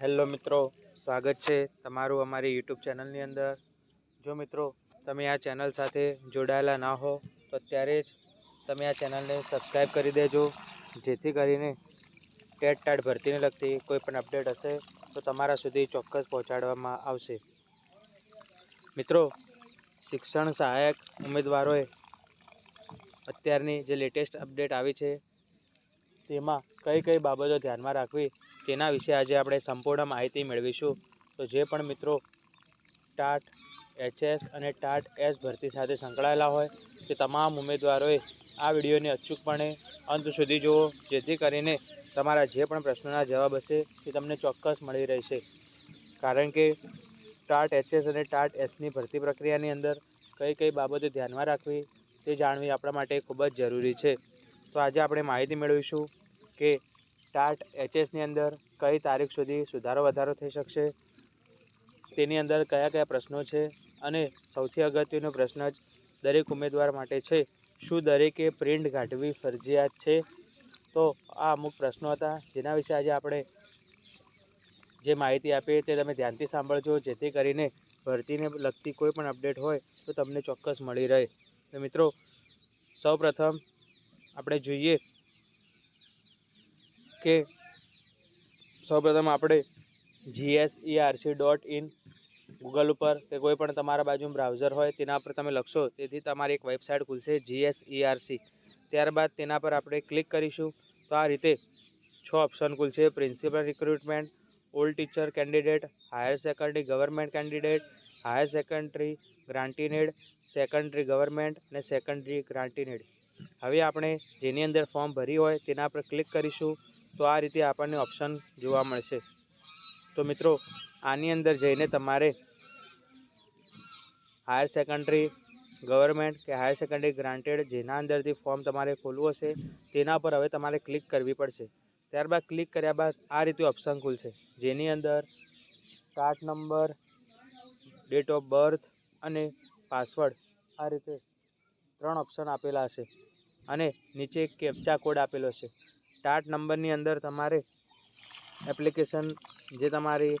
Hello મિત્રો, સ્વાગત છે તમારું અમારી યુટ્યુબ ચેનલની અંદર. જો મિત્રો, તમે આ ચેનલ સાથે જોડાયેલા ના હો, તો અત્યારે જ તમે આ ચેનલને સબસ્ક્રાઈબ કરી દેજો. જેથી કરીને ટેટ ટાટ ભરતીને લગતી કોઈ પણ અપડેટ હશે, તો તમારા સુધી ચોક્કસ પહોંચાડવામાં આવશે. મિત્રો, શિક્ષણ સહાયક ઉમેદવારોએ અત્યારની જે લેટેસ્ટ અપડેટ આવી છે, તેમાં કઈ કઈ બાબતો ધ્યાનમાં રાખવી તેના વિશે આજે આપણે સંપૂર્ણ માહિતી મેળવીશું. તો જે પણ મિત્રો ટાટ, એચએસ અને ટાટ એસ ભરતી સાથે સંકળાયેલા હોય, તે તમામ ઉમેદવારોએ આ વિડીયોને અચૂકપણે અંત સુધી જુઓ, જેથી કરીને તમારા જે પણ પ્રશ્નોના જવાબ હશે, તે તમને ચોક્કસ મળી રહેશે. કારણ કે ટાટ, એચએસ અને ટાટ એસની ભરતી પ્રક્રિયાની અંદર કઈ કઈ બાબતો ધ્યાનમાં રાખવી, તે જાણવી આપણા માટે ખૂબ જ જરૂરી છે. તો આજે આપણે માહિતી મેળવીશું કે ટાટ એચએસની અંદર કઈ તારીખ સુધી સુધારો વધારો થઈ શકશે? તેની અંદર કયા કયા પ્રશ્નો છે? અને સૌથી અગત્યનો પ્રશ્ન જ દરેક ઉમેદવાર માટે છે, શું દરેકે પ્રિન્ટ કાઢવી ફરજિયાત છે? તો આ અમુક પ્રશ્નો હતા, જેના વિશે આજે આપણે જે માહિતી આપીએ તે તમે ધ્યાનથી સાંભળજો, જેથી કરીને ભરતીને લગતી કોઈ પણ અપડેટ હોય તો તમને ચોક્કસ મળી રહે. તો મિત્રો, સૌપ્રથમ આપણે જોઈએ કે સૌપ્રથમ આપણે જીએસઈઆરસી ડોટ ઇન ગૂગલ ઉપર કે કોઈ પણ તમારા બાજુ બ્રાઉઝર હોય, તેના પર તમે લખશો, તેથી તમારી એક વેબસાઇટ ખુલશે જીએસઈઆરસી ત્યારબાદ તેના પર આપણે ક્લિક કરીશું, તો આ રીતે છ ઓપ્શન ખુલશે. Principal recruitment old teacher candidate higher secondary government candidate higher secondary grant in aid secondary government અને સેકન્ડરી ગ્રાન્ટીનેડ હવે આપણે જેની અંદર ફોર્મ ભરી હોય તેના પર ક્લિક કરીશું. તો આ રીતે આપણને ઓપ્શન જોવા મળશે. તો મિત્રો, આની અંદર જઈને તમારે હાયર સેકન્ડરી ગવર્મેન્ટ કે હાયર સેકન્ડરી ગ્રાન્ટેડ જેના અંદરથી ફોર્મ તમારે ખોલવું હશે, તેના પર હવે તમારે ક્લિક કરવી પડશે. ત્યારબાદ ક્લિક કર્યા બાદ આ રીતે ઓપ્શન ખુલશે. જેની અંદર card number date of birth અને પાસવર્ડ આ રીતે ત્રણ ઓપ્શન આપેલા હશે. અને નીચે એક કેપ્ચા કોડ આપેલો છે ટાટ નંબરની અંદર તમારે એપ્લિકેશન જે તમારી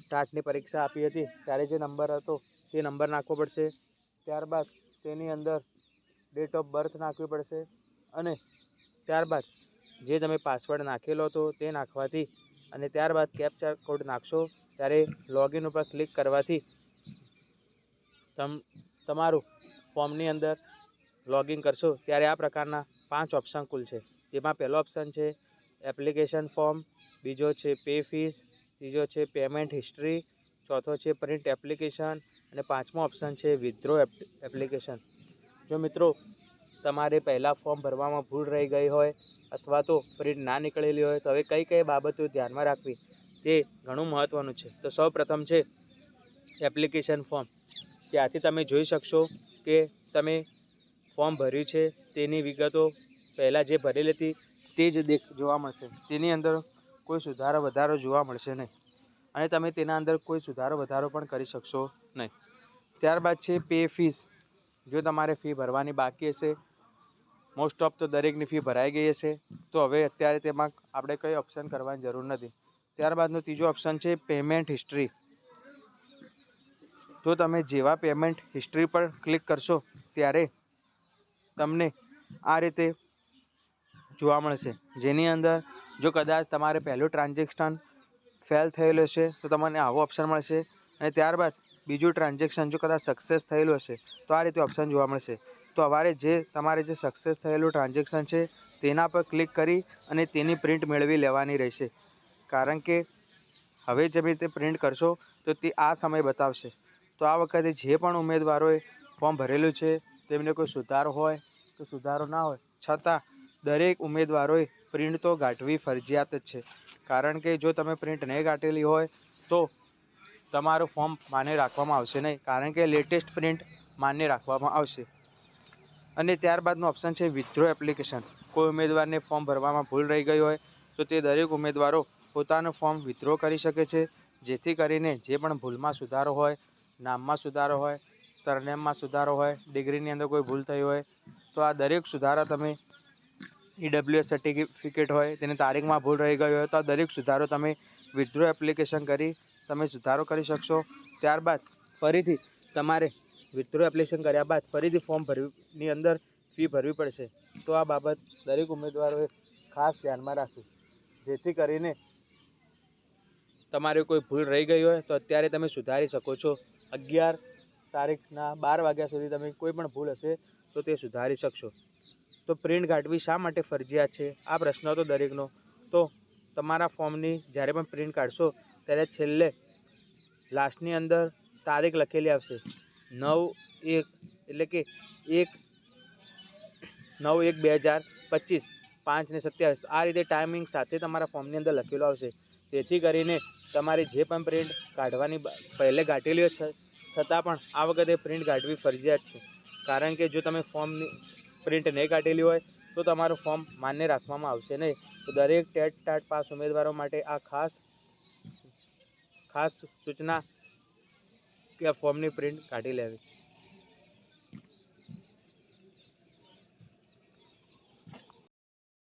ટાટની પરીક્ષા આપી હતી, ત્યારે જે નંબર હતો તે નંબર નાખવો પડશે. ત્યારબાદ તેની અંદર ડેટ ઓફ બર્થ નાખવી પડશે અને ત્યારબાદ જે તમે પાસવર્ડ નાખેલો હતો તે નાખવાથી અને ત્યારબાદ કેપ્ચા કોડ નાખશો ત્યારે લોગિન ઉપર ક્લિક કરવાથી તમ, તમારું ફોર્મની અંદર લોગિન કરશો ત્યારે આ પ્રકારના પાંચ ઓપ્શન ખુલશે. જેમાં પહેલો ઓપ્શન છે એપ્લિકેશન ફોર્મ બીજો છે પે ફીસ ત્રીજો છે પેમેન્ટ હિસ્ટ્રી ચોથો છે પ્રિન્ટ એપ્લિકેશન અને પાંચમો ઓપ્શન છે વિથડ્રો એપ્લિકેશન જો મિત્રો, તમારે પહેલાં ફોર્મ ભરવામાં ભૂલ રહી ગઈ હોય અથવા તો પ્રિન્ટ ના નીકળેલી હોય, તો હવે કઈ કઈ બાબતો ધ્યાનમાં રાખવી? તે ઘણું મહત્ત્વનું છે. તો સૌ છે એપ્લિકેશન ફોર્મ ત્યાંથી તમે જોઈ શકશો કે તમે ફોર્મ ભર્યું છે, તેની વિગતો પહેલાં જે ભરેલી હતી તે જ દેખ જોવા મળશે. તેની અંદર કોઈ સુધારો, વધારો જોવા મળશે નહીં. અને તમે તેના અંદર કોઈ સુધારો, વધારો પણ કરી શકશો નહીં. ત્યારબાદ છે પે ફીસ જો તમારે ફી ભરવાની બાકી હશે મોસ્ટ ઓફ તો દરેકની ફી ભરાઈ ગઈ હશે, તો હવે અત્યારે તેમાં આપણે કંઈ ઓપ્શન કરવાની જરૂર નથી. ત્યારબાદનો ત્રીજો ઓપ્શન છે પેમેન્ટ હિસ્ટ્રી તો તમે જેવા પેમેન્ટ હિસ્ટ્રી પર ક્લિક કરશો, ત્યારે તમને આ રીતે જોવા મળશે. જેની અંદર જો કદાચ તમારે પહેલું ટ્રાન્ઝેક્શન ફેલ થયેલું હશે, તો તમને આવો ઓપ્શન મળશે અને ત્યારબાદ બીજું ટ્રાન્ઝેક્શન જો કદાચ સક્સેસ થયેલું હશે, તો આ રીતે ઓપ્શન જોવા મળશે. તો અમારે જે તમારે જે સક્સેસ થયેલું ટ્રાન્ઝેક્શન છે, તેના પર ક્લિક કરી અને તેની પ્રિન્ટ મેળવી લેવાની રહેશે. કારણ કે હવે જે રીતે પ્રિન્ટ કરશો, તો તે આ સમય બતાવશે. તો આ વખતે જે પણ ઉમેદવારોએ ફોર્મ ભરેલું છે, તેમને કોઈ સુધારો હોય તો સુધારો ના હોય, છતાં દરેક ઉમેદવારોએ પ્રિન્ટ તો ગાંઠવી ફરજિયાત જ છે. કારણ કે જો તમે પ્રિન્ટ નહીં કાઢેલી હોય, તો તમારું ફોર્મ માન્ય રાખવામાં આવશે નહીં. કારણ કે લેટેસ્ટ પ્રિન્ટ માન્ય રાખવામાં આવશે. અને ત્યારબાદનું ઓપ્શન છે વિથડ્રો એપ્લિકેશન કોઈ ઉમેદવારને ફોર્મ ભરવામાં ભૂલ રહી ગઈ હોય, તો તે દરેક ઉમેદવારો પોતાનું ફોર્મ વિથડ્રો કરી શકે છે. જેથી કરીને જે પણ ભૂલમાં સુધારો હોય, નામમાં સુધારો હોય, સરનેમમાં સુધારો હોય, ડિગ્રીની અંદર કોઈ ભૂલ થઈ હોય, તો આ દરેક સુધારા તમે ઈડબ્લ્યુએસ સર્ટિફિકેટ હોય, તેની તારીખમાં ભૂલ રહી ગઈ હોય, તો આ દરેક સુધારો તમે વિથડ્રો એપ્લિકેશન કરી, તમે સુધારો કરી શકશો. ત્યારબાદ ફરીથી તમારે વિથડ્રો એપ્લિકેશન કર્યા બાદ ફરીથી ફોર્મ ભરવીની અંદર ફી ભરવી પડશે. તો આ બાબત દરેક ઉમેદવારોએ ખાસ ધ્યાનમાં રાખવી. જેથી કરીને તમારે કોઈ ભૂલ રહી ગઈ હોય, તો અત્યારે તમે સુધારી શકો છો. અગિયાર તારીખના બાર વાગ્યા સુધી તમે કોઈ પણ ભૂલ હશે, તો તે સુધારી શકશો. તો પ્રિન્ટ કાઢવી શા માટે ફરજિયાત છે? આ પ્રશ્ન હતો દરેકનો. તો તમારા ફોર્મની જ્યારે પણ પ્રિન્ટ કાઢશો, ત્યારે છેલ્લે લાસ્ટની અંદર તારીખ લખેલી આવશે. નવ એક, એટલે કે એક, નવ એક બે હજાર પચીસ, પાંચ ને સત્યાવીસ. આ રીતે ટાઈમિંગ સાથે તમારા ફોર્મની અંદર લખેલું આવશે. તેથી કરીને તમારી જે પણ પ્રિન્ટ કાઢવાની પહેલે કાઢેલી છે, છતાં પણ આ વખતે પ્રિન્ટ કાઢવી ફરજિયાત છે. કારણ કે જો તમે ફોર્મની પ્રિન્ટ નહીં કાઢેલી હોય, તો તમારું ફોર્મ માન્ય રાખવામાં આવશે નહીં. તો દરેક ટેટ ટાટ પાસ ઉમેદવારો માટે આ ખાસ ખાસ સૂચના કે ફોર્મની પ્રિન્ટ કાઢી લેવી.